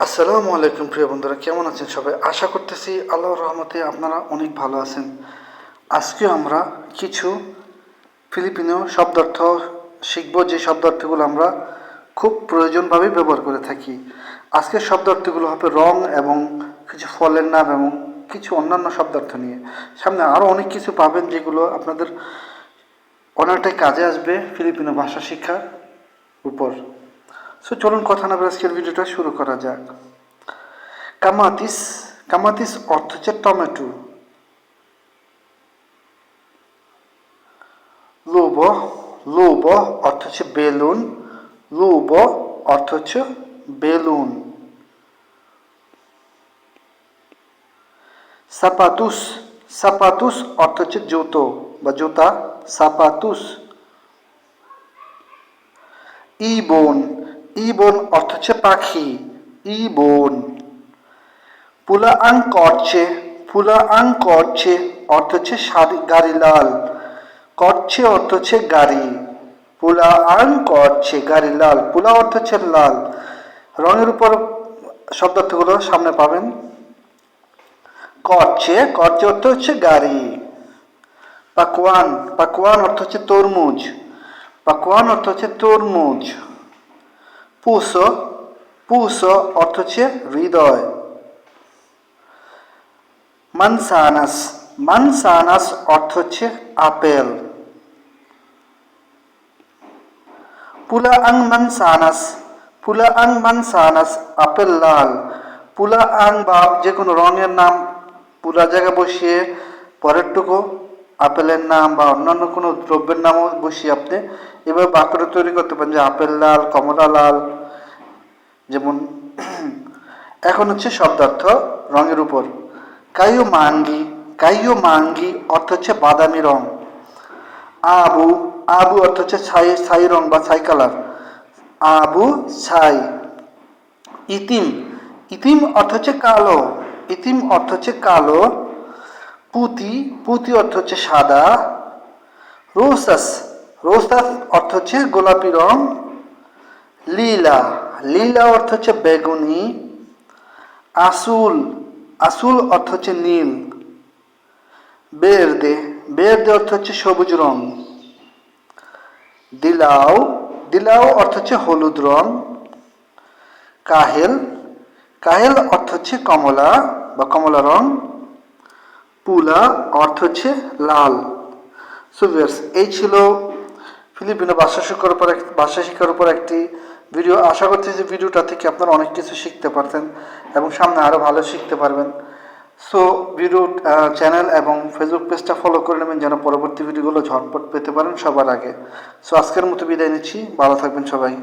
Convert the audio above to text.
আসসালামু আলাইকুম প্রিয় বন্ধুরা, কেমন আছেন সবাই? আশা করতেছি আল্লাহর রহমতে আপনারা অনেক ভালো আছেন। আজকে আমরা কিছু ফিলিপিনো শব্দার্থ শিখব, যে শব্দার্থগুলো আমরা খুব প্রয়োজনভাবে ব্যবহার করে থাকি। আজকের শব্দার্থগুলো হবে রং এবং কিছু ফলের নাম এবং কিছু অন্যান্য শব্দার্থ নিয়ে। সামনে আরও অনেক কিছু পাবেন যেগুলো আপনাদের অনেকটাই কাজে আসবে ফিলিপিনো ভাষা শিক্ষার উপর। সো চলুন কথা না আজকের ভিডিওটা শুরু করা যাক। কামাতিস কামাতিস অর্থ হচ্ছে টমেটো। লোব লোব অর্থ হচ্ছে বেলুন। লোব অর্থ হচ্ছে বেলুন। সাপাতুস সাপাতুস অর্থ হচ্ছে জুতো বা জুতা। সাপাতুস। ইবন ইবন অর্থ হচ্ছে পাখি ই ইবন। পুলা আং করছে পুলা আং করছে অর্থ হচ্ছে গাড়ি লাল। করছে অর্থ হচ্ছে গাড়ি পুলা আং করছে গাড়ি লাল পুলা অর্থ হচ্ছে লাল। রঙের উপর শব্দার্থগুলো সামনে পাবেন। করছে করছে অর্থ হচ্ছে গাড়ি। পাকওয়ান পাকওয়ান অর্থ হচ্ছে তরমুজ। পাকওয়ান অর্থ হচ্ছে তরমুজ। পুষ পুষ অর্থ হচ্ছে হৃদয়। মানসানাস মানসানাস অর্থ হচ্ছে আপেল। পুলা আং মানসানাস পুলা আং মানসানাস আপেল লাল। পুলা আং বা যে কোনো রঙের নাম পুরা জায়গায় বসিয়ে পরেরটুকু আপেলের নাম বা অন্যান্য কোনো দ্রব্যের নামও বসিয়ে আপনি এভাবে বাক্যটা তৈরি করতে পারেন, যে আপেল লাল, কমলা লাল, যেমন এখন হচ্ছে শব্দার্থ রঙের উপর। কাইও মাঙ্গি কাইও মাঙ্গি অর্থ হচ্ছে বাদামি রং। আবু আবু অর্থ হচ্ছে ছাই ছাই রং বা ছাই কালার। আবু, ছাই। ইতিম ইতিম অর্থ হচ্ছে কালো, ইতিম অর্থ হচ্ছে কালো পুতি পুতি অর্থ হচ্ছে সাদা। রোসাস রোসাস অর্থ হচ্ছে গোলাপি রং। লীলা লীলা অর্থ হচ্ছে বেগুনি। আসুল আসুল অর্থ হচ্ছে নীল। বেরদে বেরদে অর্থ হচ্ছে সবুজ রং। দিলাও দিলাও অর্থ হচ্ছে হলুদ রং। কাহেল কাহেল অর্থ হচ্ছে কমলা বা কমলা রং। পুলা, অর্থ হচ্ছে লাল। সুভিয়ার্স এই ছিল ফিলিপিনো ভাষা শিক্ষার উপর এক ভাষা শিক্ষার উপর একটি ভিডিও আশা করছি যে ভিডিওটা থেকে আপনারা অনেক কিছু শিখতে পারতেন এবং সামনে আরও ভালো শিখতে পারবেন। সো ভিডিও চ্যানেল এবং ফেসবুক পেজটা ফলো করে নেবেন যেন পরবর্তী ভিডিওগুলো ঝটপট পেতে পারেন সবার আগে। সো আজকের মতো বিদায় নিচ্ছি। ভালো থাকবেন সবাই।